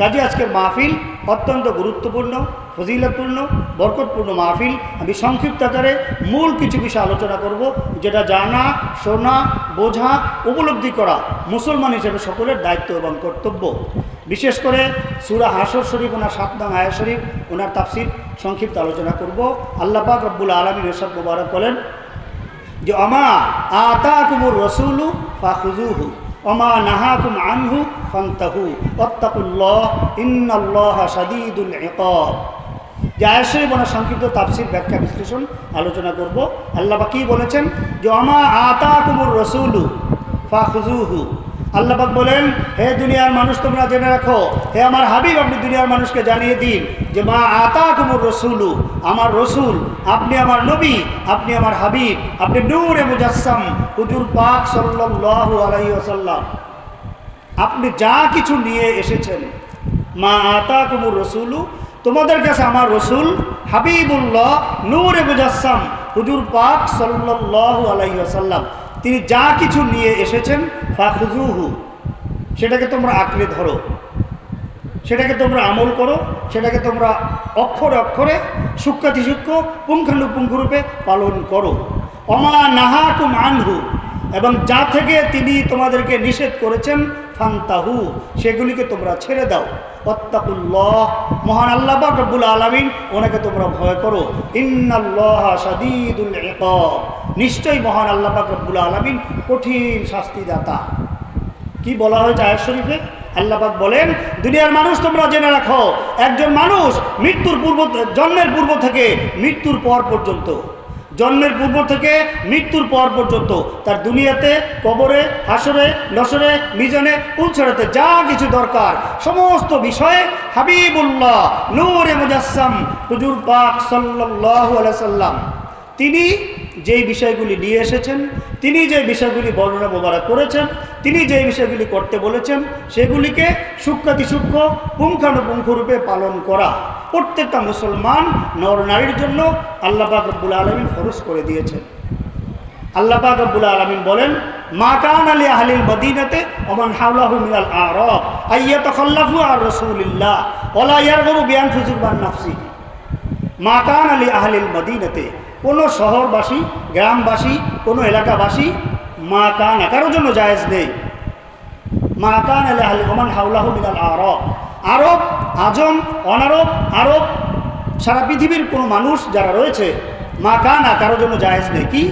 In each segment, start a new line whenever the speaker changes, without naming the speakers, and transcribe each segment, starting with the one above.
কাজে আজকের মাহফিল অত্যন্ত গুরুত্বপূর্ণ, ফজিলতপূর্ণ, বরকতপূর্ণ মাহফিল। আমি সংক্ষিপ্ত আকারে মূল কিছু বিষয় আলোচনা করব, যেটা জানা, শোনা, বোঝা, উপলব্ধি করা মুসলমান হিসেবে সকলের দায়িত্ব এবং কর্তব্য। বিশেষ করে সুরা হাসর শরীফ, ওনার সাত নং আয়া শরীফ, ওনার তাফসির সংক্ষিপ্ত আলোচনা করব। আল্লাহ পাক রব্বুল আলমী এরশাদ মুবারক বলেন যে অমা আতা কুমুর রসুলু ফা খুজুহু অমা নাহাকুম আনহু ফান্তাহু অত্তাকুল্লাহ ইন্নাল্লাহ সাদিদুল ইকাব যে আয়সই বনা সংক্ষিপ্ত তাফসির ব্যাখ্যা বিশ্লেষণ আলোচনা করব। আল্লাহ কী বলেছেন যে অমা আতা কুমুর রসুলু ফা খুজুহু আল্লাপাক বলেন, হে দুনিয়ার মানুষ, তোমরা জেনে রাখো, হে আমার হাবিব, আপনি দুনিয়ার মানুষকে জানিয়ে দিন যে, মা আতা কুমুর রসুলু, আমার রসুল, আপনি আমার নবী, আপনি আমার হাবিব, আপনি নূরে মুজাসসাম, হুজুর পাক সাল্লাল্লাহু আলাইহি ওয়াসাল্লাম। আপনি যা কিছু নিয়ে এসেছেন, মা আতা কুমুর রসুলু, তোমাদের কাছে আমার রসুল, হাবিবুল্লাহ, নূরে মুজাসসাম, হুজুর পাক সাল্লাল্লাহু আলাইহি ওয়াসাল্লাম। তিনি যা কিছু নিয়ে এসেছেন ফাখুজুহু সেটাকে তোমরা আঁকড়ে ধরো। সেটাকে তোমরা আমল করো, সেটাকে তোমরা অক্ষরে অক্ষরে সূক্ষ্মাতিসূক্ষ্ম পুঙ্খানুপুঙ্খরূপে পালন করো। অমা নাহা নাহাকুম আনহু এবং যা থেকে তিনি তোমাদেরকে নিষেধ করেছেন, ফান্তাহু, সেগুলিকে তোমরা ছেড়ে দাও। অত্তাকুল্লাহ মহান আল্লাহ রব্বুল আলামিন ওনাকে তোমরা ভয় করো। ইন্নাল্লাহ সাদিদুল নিশ্চয়ই মহান আল্লাহ রব্বুল আলামিন কঠিন শাস্তিদাতা। কি বলা হয়েছে আয়ের শরীফে? আল্লাপাক বলেন, দুনিয়ার মানুষ তোমরা জেনে রাখো, একজন মানুষ মৃত্যুর পূর্ব, জন্মের পূর্ব থেকে মৃত্যুর পর পর্যন্ত জন্মের পূর্ব থেকে মৃত্যুর পর পর্যন্ত তার দুনিয়াতে, কবরে, হাসরে, নসরে, মিজনে উলছড়াতে যা কিছু দরকার, সমস্ত বিষয়ে হাবিবুল্লাহ, নূরে মুজাসম হুজুর পাক সাল্লাহ সাল্লাম। তিনি যেই বিষয়গুলি নিয়ে এসেছেন তিনি যে বিষয়গুলি বর্ণনা মোবারক করেছেন, তিনি যে বিষয়গুলি করতে বলেছেন, সেগুলিকে সূক্ষ্মাতি সূক্ষ্ম পুঙ্খানুপুঙ্খ রূপে পালন করা। প্রত্যেকটা মুসলমান নর নারীর জন্য আল্লাহ পাক রব্বুল আলমিন ফরজ করে দিয়েছেন। আল্লাহ পাক রব্বুল আলমিন বলেন, মা কান আলী আহলিল মদিনাতে ওমান হাওলাহু মিনাল আরব আইয়াত খল্লাফু আর রসুলিল্লাহ ওলা ইয়ারগবু বিয়ান ফুজুরবান নাফসি মা কান আলী আহলিল মদিনাতে। কোনো শহরবাসী, গ্রামবাসী, কোনো এলাকাবাসী মা কানা কারোর জন্য জায়েজ নেই। মা কান আলী আহলি ওমান হাওলাহু মিনাল আরব। আরব, আজম, অনারব, আরব, সারা পৃথিবীর কোনো মানুষ যারা রয়েছে মা কানা কারোর জন্য জায়েজ নেই। কি?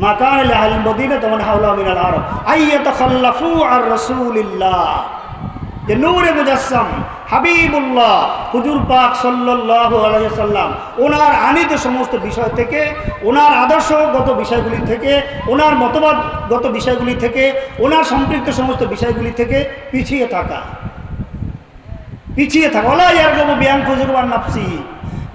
মা কান আলী আহলি মদিনা তখন হাওলাহু মিনাল আরব। আইয়াত খাল্লাফু আর রসুলিল্লাহ। যে নূরে মুজাসসাম, হাবিবুল্লাহ, হুজুর পাক সাল্লাহ আলাইসাল্লাম ওনার আনিত সমস্ত বিষয় থেকে, ওনার আদর্শগত বিষয়গুলি থেকে, ওনার মতবাদগত বিষয়গুলি থেকে, ওনার সম্পৃক্ত সমস্ত বিষয়গুলি থেকে পিছিয়ে থাকা। পিছিয়ে থাকা। ওলা ইয়ারগব ব্যায়াম খুজুরবান নাফসি।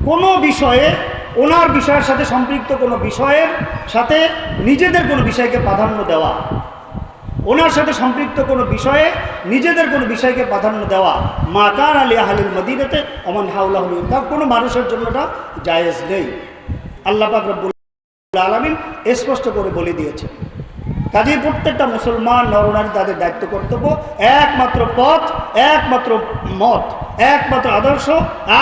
কোনো বিষয়ে, ওনার বিষয়ের সাথে সম্পৃক্ত কোনো বিষয়ের সাথে নিজেদের কোনো বিষয়কে প্রাধান্য দেওয়া। ওনার সাথে সম্পৃক্ত কোনো বিষয়ে নিজেদের কোনো বিষয়কে প্রাধান্য দেওয়া মা কান আলী আহলিল মদিনাতে অমন হাউলাহ তার কোনো মানুষের জন্য এটা জায়েজ নেই। আল্লাহ পাক রব্বুল আলমিন স্পষ্ট করে বলে দিয়েছে কাজেই প্রত্যেকটা মুসলমান নরনারী তাদের দায়িত্ব কর্তব্য। একমাত্র পথ, একমাত্র মত, একমাত্র আদর্শ।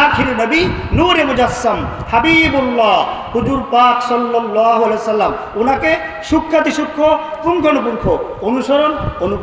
আখির নবী নূরে মুজাসম হাবিবুল্লাহ, হুজুর পাক সাল্লাহ সাল্লাম। ওনাকে সূক্ষাতি সূক্ষ্ম পুঙ্খানুপুঙ্খ অনুসরণ, অনু